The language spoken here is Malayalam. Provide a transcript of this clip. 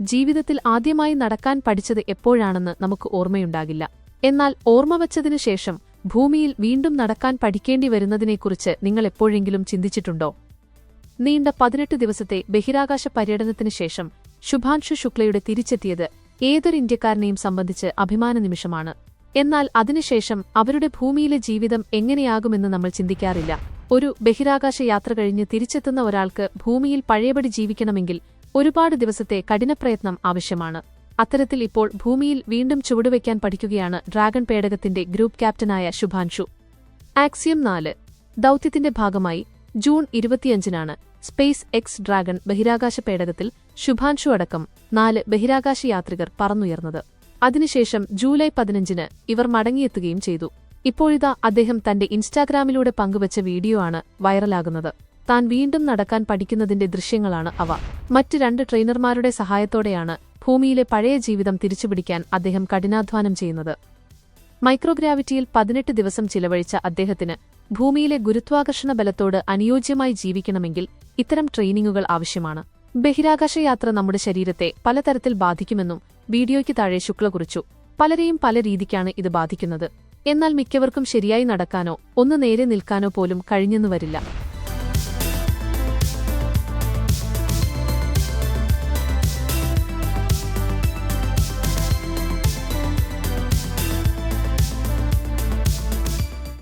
ജീവിതത്തിൽ ആദ്യമായി നടക്കാൻ പഠിച്ചത് എപ്പോഴാണെന്ന് നമുക്ക് ഓർമ്മയുണ്ടാകില്ല. എന്നാൽ ഓർമ്മ വച്ചതിനു ശേഷം ഭൂമിയിൽ വീണ്ടും നടക്കാൻ പഠിക്കേണ്ടി വരുന്നതിനെക്കുറിച്ച് നിങ്ങൾ എപ്പോഴെങ്കിലും ചിന്തിച്ചിട്ടുണ്ടോ? നീണ്ട പതിനെട്ട് ദിവസത്തെ ബഹിരാകാശ പര്യടനത്തിനു ശേഷം ശുഭാൻഷു ശുക്ലയുടെ തിരിച്ചെത്തിയത് ഏതൊരു ഇന്ത്യക്കാരനെയും സംബന്ധിച്ച് അഭിമാന നിമിഷമാണ്. എന്നാൽ അതിനുശേഷം അവരുടെ ഭൂമിയിലെ ജീവിതം എങ്ങനെയാകുമെന്ന് നമ്മൾ ചിന്തിക്കാറില്ല. ഒരു ബഹിരാകാശ യാത്ര കഴിഞ്ഞ് തിരിച്ചെത്തുന്ന ഒരാൾക്ക് ഭൂമിയിൽ പഴയപടി ജീവിക്കണമെങ്കിൽ ഒരുപാട് ദിവസത്തെ കഠിനപ്രയത്നം ആവശ്യമാണ്. അത്തരത്തിൽ ഇപ്പോൾ ഭൂമിയിൽ വീണ്ടും ചുവടുവയ്ക്കാൻ പഠിക്കുകയാണ് ഡ്രാഗൺ പേടകത്തിന്റെ ഗ്രൂപ്പ് ക്യാപ്റ്റനായ ശുഭാൻഷു. ആക്സിയം നാല്. ദൌത്യത്തിന്റെ ഭാഗമായി ജൂൺ ഇരുപത്തിയഞ്ചിനാണ് സ്പേസ് എക്സ് ഡ്രാഗൺ ബഹിരാകാശ പേടകത്തിൽ ശുഭാൻഷു അടക്കം നാല് ബഹിരാകാശ യാത്രികർ പറന്നുയർന്നത്. അതിനുശേഷം ജൂലൈ പതിനഞ്ചിന് ഇവർ മടങ്ങിയെത്തുകയും ചെയ്തു. ഇപ്പോഴിതാ അദ്ദേഹം തന്റെ ഇൻസ്റ്റാഗ്രാമിലൂടെ പങ്കുവച്ച വീഡിയോ ആണ് വൈറലാകുന്നത്. താൻ വീണ്ടും നടക്കാൻ പഠിക്കുന്നതിന്റെ ദൃശ്യങ്ങളാണ് അവ. മറ്റ് രണ്ട് ട്രെയിനർമാരുടെ സഹായത്തോടെയാണ് ഭൂമിയിലെ പഴയ ജീവിതം തിരിച്ചുപിടിക്കാൻ അദ്ദേഹം കഠിനാധ്വാനം ചെയ്യുന്നത്. മൈക്രോഗ്രാവിറ്റിയിൽ പതിനെട്ട് ദിവസം ചിലവഴിച്ച അദ്ദേഹത്തിന് ഭൂമിയിലെ ഗുരുത്വാകർഷണ ബലത്തോട് അനുയോജ്യമായി ജീവിക്കണമെങ്കിൽ ഇത്തരം ട്രെയിനിങ്ങുകൾ ആവശ്യമാണ്. ബഹിരാകാശ യാത്ര നമ്മുടെ ശരീരത്തെ പലതരത്തിൽ ബാധിക്കുമെന്നും വീഡിയോയ്ക്ക് താഴെ ശുക്ല കുറിച്ചു. പലരെയും പല രീതിക്കാണ് ഇത് ബാധിക്കുന്നത്. എന്നാൽ മിക്കവർക്കും ശരിയായി നടക്കാനോ ഒന്ന് നേരെ നിൽക്കാനോ പോലും കഴിഞ്ഞെന്നു വരില്ല.